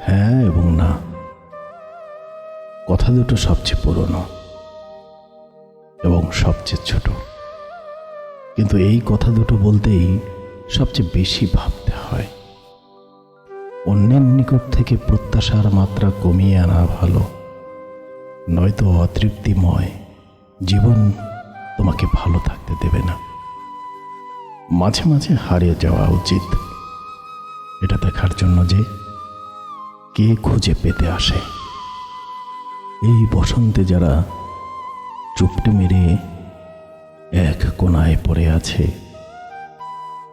হ্যাঁ এবং না। কথা দুটো সবচেয়ে পুরনো এবং সবচেয়ে ছোট। কিন্তু এই কথা দুটো বলতেই সবচেয়ে বেশি ভাবতে হয়। অন্যের নিকট থেকে প্রত্যাশার মাত্রা কমিয়ে আনা ভালো। নয়তো অতৃপ্তিময় জীবন তোমাকে ভালো থাকতে দেবে না। মাঝে মাঝে হারিয়ে যাওয়া উচিত। এটা দেখার জন্য যে কে খুঁজে পেতে আসে। এই বসন্তে যারা চুপটে মেরে এক কোনায় পড়ে আছে,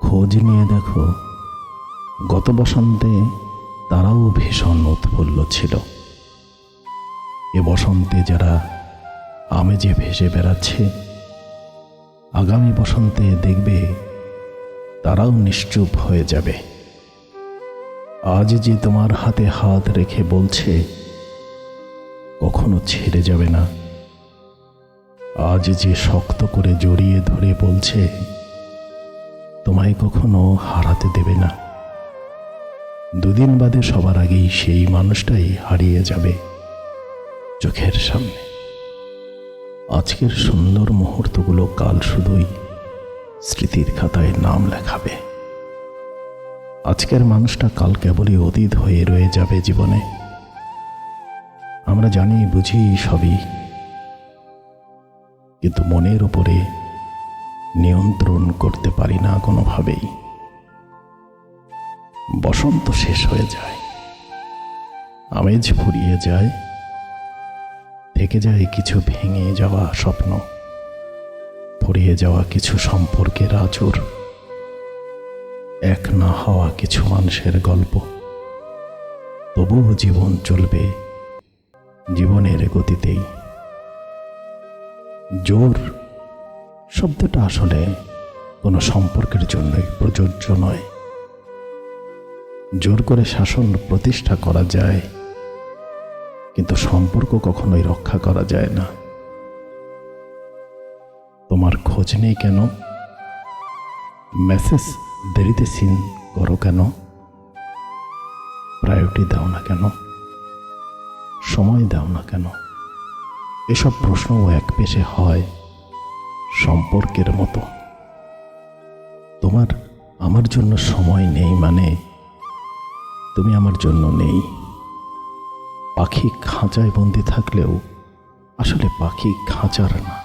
খোঁজ নিয়ে দেখো, গত বসন্তে তারাও ভীষণ উৎফুল্ল ছিল। এ বসন্তে যারা আমেজে ভেসে বেড়াচ্ছে, আগামী বসন্তে দেখবে তারাও নিশ্চুপ হয়ে যাবে। আজ যে তোমার হাতে হাত রেখে বলছে, কখনো ছেড়ে যাবে না। আজ যে শক্ত করে জড়িয়ে ধরে বলছে, তোমায় কখনো হারাতে দেবে না। দুদিন বাদে সবার আগেই সেই মানুষটাই হারিয়ে যাবে চোখের সামনে। আজকের সুন্দর মুহূর্তগুলো কাল শুধুই স্মৃতির খাতায় নাম লেখাবে। আজকের মানুষটা কাল কেবলই অতীত হয়ে রয়ে যাবে জীবনে। আমরা জানি, বুঝি সবই। কিন্তু মনের উপরে নিয়ন্ত্রণ করতে পারি না কোনোভাবেই। বসন্ত শেষ হয়ে যায়। আমেজ ফুরিয়ে যায়। থেকে যায় কিছু ভেঙে যাওয়া স্বপ্ন। ফুরিয়ে যাওয়া কিছু সম্পর্কের আচর এক না হওয়া কিছু মানুষের গল্প। তবুও জীবন চলবে জীবনের গতিতেই। জোর শব্দটা আসলে কোনো সম্পর্কের জন্যই প্রযোজ্য নয়। জোর করে শাসন প্রতিষ্ঠা করা যায়, কিন্তু সম্পর্ক কখনোই রক্ষা করা যায় না। তোমার খোঁজ নেই কেন? মেসেজ দেরিতে সিন করো কেন? প্রায়োরিটি দাও না কেন? সময় দাও না কেন? এসব প্রশ্নও এক পেশে হয় সম্পর্কের মতো। তোমার আমার জন্য সময় নেই মানে তুমি আমার জন্য নেই। পাখি খাঁচায় বন্দি থাকলেও আসলে পাখি খাঁচার না,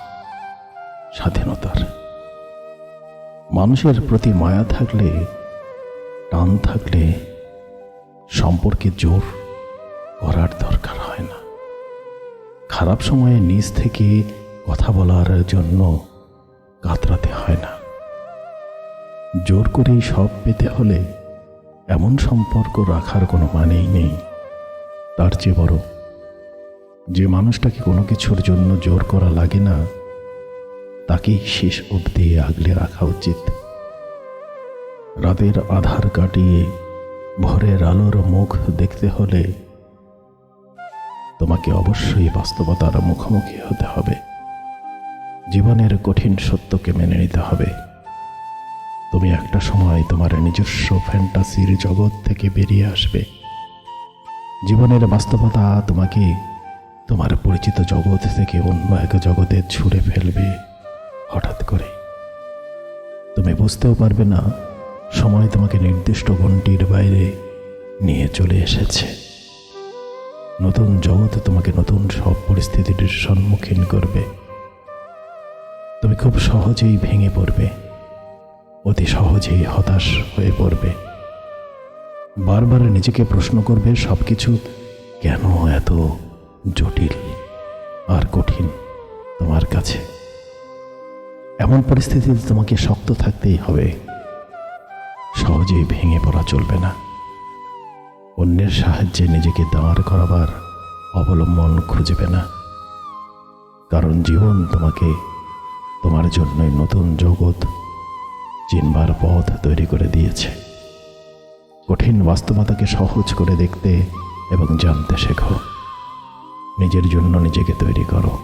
স্বাধীনতার। মানুষের প্রতি মায়া থাকলে, টান থাকলে সম্পর্কে জোর করার দরকার হয় না। খারাপ সময়ে নিজ থেকে কথা বলার জন্য কাতরাতে হয় না। জোর করেই সব পেতে হলে এমন সম্পর্ক রাখার কোনো মানেই নেই। তার চেয়ে বড় যে মানুষটাকে কোনো কিছুর জন্য জোর করা লাগে না তাকেই শেষ অবধি আগলে রাখা উচিত। রাতের আধার কাটিয়ে ভোরের আলোর মুখ দেখতে হলে তোমাকে অবশ্যই বাস্তবতার মুখোমুখি হতে হবে। জীবনের কঠিন সত্যকে মেনে নিতে হবে। তুমি একটা সময় তোমার নিজস্ব ফ্যান্টাসির জগৎ থেকে বেরিয়ে আসবে। জীবনের বাস্তবতা তোমাকে তোমার পরিচিত জগৎ থেকে অন্য এক জগতে ছুঁড়ে ফেলবে। হঠাৎ করে। তুমি বুঝতেও পারবে না, সময় তোমাকে নির্দিষ্ট ঘন্টির বাইরে নিয়ে চলে এসেছে। নতুন জগৎ তোমাকে নতুন সব পরিস্থিতির সম্মুখীন করবে। তুমি খুব সহজেই ভেঙে পড়বে, অতি সহজেই হতাশ হয়ে পড়বে। বারবার নিজেকে প্রশ্ন করবে সব কিছু কেন এত জটিল আর কঠিন তোমার কাছে? এমন পরিস্থিতিতে তোমাকে শক্ত থাকতেই হবে। সহজেই ভেঙে পড়া চলবে না। অন্যের সাহায্যে নিজেকে দাঁড় করাবার অবলম্বন খুঁজবে না। কারণ জীবন তোমাকে তোমার জন্যই নতুন জগৎ চিনবার পথ তৈরি করে দিয়েছে। কঠিন বাস্তবতাকে সহজ করে দেখতে এবং জানতে শেখো। নিজের জন্য নিজেকে তৈরি করো।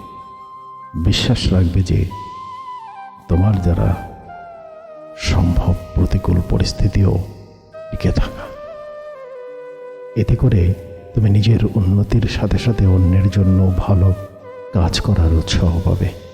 বিশ্বাস রাখবে যে তোমার দ্বারা সম্ভব প্রতিকূল পরিস্থিতিও টিকে থাকা। এতে করে তুমি নিজের উন্নতির সাথে সাথে অন্যের জন্য ভালো কাজ করার উৎসাহ পাবে।